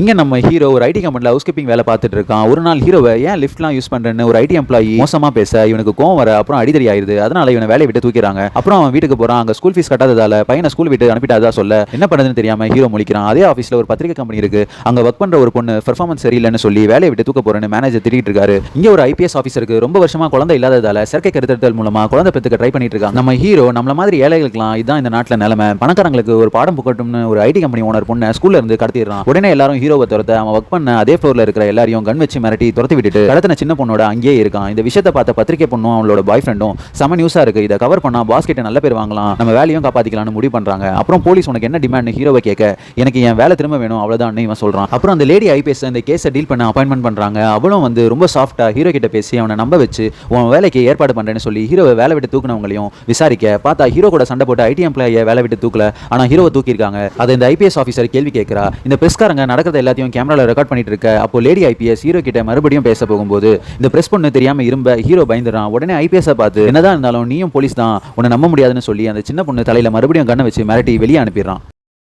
இங்கே நம்ம ஹீரோ ஒரு ஐடி கம்பெனியில் ஹவுஸ் கீப்பிங் வேலை பார்த்துட்டு இருக்கான். ஒரு நாள் ஹீரோவை ஏன் லிஃப்ட்லாம் யூஸ் பண்ணுறேன்னு ஒரு ஐடி எம்ப்ளாயி மோசமாக பேச இவனுக்கு கோவம் வர அப்புறம் அடிதடி ஆயிருது. அதனால இவனை வேலையை விட்டு தூக்கிறாங்க. அப்புறம் அவன் வீட்டுக்கு போகிறான் அங்கே ஸ்கூல் ஃபீஸ் கட்டாததால பையனை ஸ்கூல் விட்டு அனுப்பிட்டாதா சொல்ல. என்ன பண்ணுறதுன்னு தெரியாமல் ஹீரோ முழிக்கிறான். அதே ஆஃபீஸில் ஒரு பத்திரிக்கை கம்பெனி இருக்கு. அங்கே ஒர்க் பண்ணுற ஒரு பொண்ணு பெர்ஃபார்மன்ஸ் சரியில்லைன்னு சொல்லி வேலையை விட்டு தூக்க போறேன்னு மேனேஜர் திட்டிட்டு இருக்காரு. இங்கே ஒரு ஐபிஎஸ் ஆஃபீஸருக்கு ரொம்ப வருஷமா குழந்தை இல்லாததால செயற்கை கருத்தெடுத்தல் மூலமா குழந்தை பெற்றுக்க ட்ரை பண்ணிட்டு இருக்காங்க. நம்ம ஹீரோ நம்மள மாதிரி ஏழைகளுக்குலாம் இதான் இந்த நாட்டில் நிலைமை. பணக்காரங்களுக்கு ஒரு பாடம் புகட்டும்னு ஒரு ஐடி கம்பெனி ஓனர் பொண்ணை ஸ்கூல்ல இருந்து கடத்திடுறான். உடனே எல்லாரும் ஹீரோவை துரத்த அவன் ஒர்க் பண்ண அதே ஃப்ளோர்ல இருக்கிற எல்லாரையும் கன் வச்சு மிரட்டி துரத்தி விட்டுட்டு கடத்தின சின்ன பொண்ணோட அங்கேயே இருக்கான். இந்த விஷயத்தை பார்த்த பத்திரிகை பொண்ணும் அவளோட பாய் ஃப்ரெண்டும் செம நியூஸா இருக்கு. இதை கவர் பண்ணா பாஸ் கிட்ட நல்ல பேர் வாங்கலாம். நம்ம வேலையும் காப்பாத்திக்கலாம்னு முடிவு பண்றாங்க. அப்புறம் போலீஸ் உனக்கு என்ன டிமாண்ட் ஹீரோவை கேட்க எனக்கு என் வேலை திரும்ப வேணும் அவ்வளவுதான் இவன் சொல்றான். அப்புறம் அந்த லேடி ஐபிஎஸ் இந்த கேஸை டீல் பண்ண அப்பாயின்மெண்ட் பண்றாங்க. அவளும் வந்து ரொம்ப சாஃப்டா ஹீரோ கிட்ட பேசி அவனை நம்ப வச்சு உன் வேலைக்கு ஏற்பாடு பண்றேன்னு சொல்லி ஹீரோவை வேலை விட்டு தூக்குனவங்களையும் விசாரிக்க. பார்த்தா ஹீரோ கூட சண்டை போட்டு ஐடி எம்ப்ளாயை வேலை விட்டு தூக்கல. ஆனா ஹீரோவை தூக்கியிருக்காங்க. அதை இந்த ஐபிஎஸ் ஆஃபீஸர் கேள்வி கேட்கிறா. இந்த பிரஸ்காரங்க நடக்கிறத எல்லாத்தையும் கேமராவில் ரெக்கார்ட் பண்ணிட்டு இருக்க. அப்போ லேடி ஐபிஎஸ் ஹீரோ கிட்ட மறுபடியும் பேச போகும்போது இந்த பிரஸ் பொண்ணு தெரியாம இரும்ப ஹீரோ பயந்துறான் உடனே ஐபிஎஸ் பார்த்து என்னதான் இருந்தாலும் நீயும் போலீஸ் தான். உன்னை நம்ப முடியாதுன்னு சொல்லி அந்த சின்ன பொண்ணு தலையில மறுபடியும் கண்ணை வச்சு மிரட்டி வெளியே அனுப்பிடுறான்.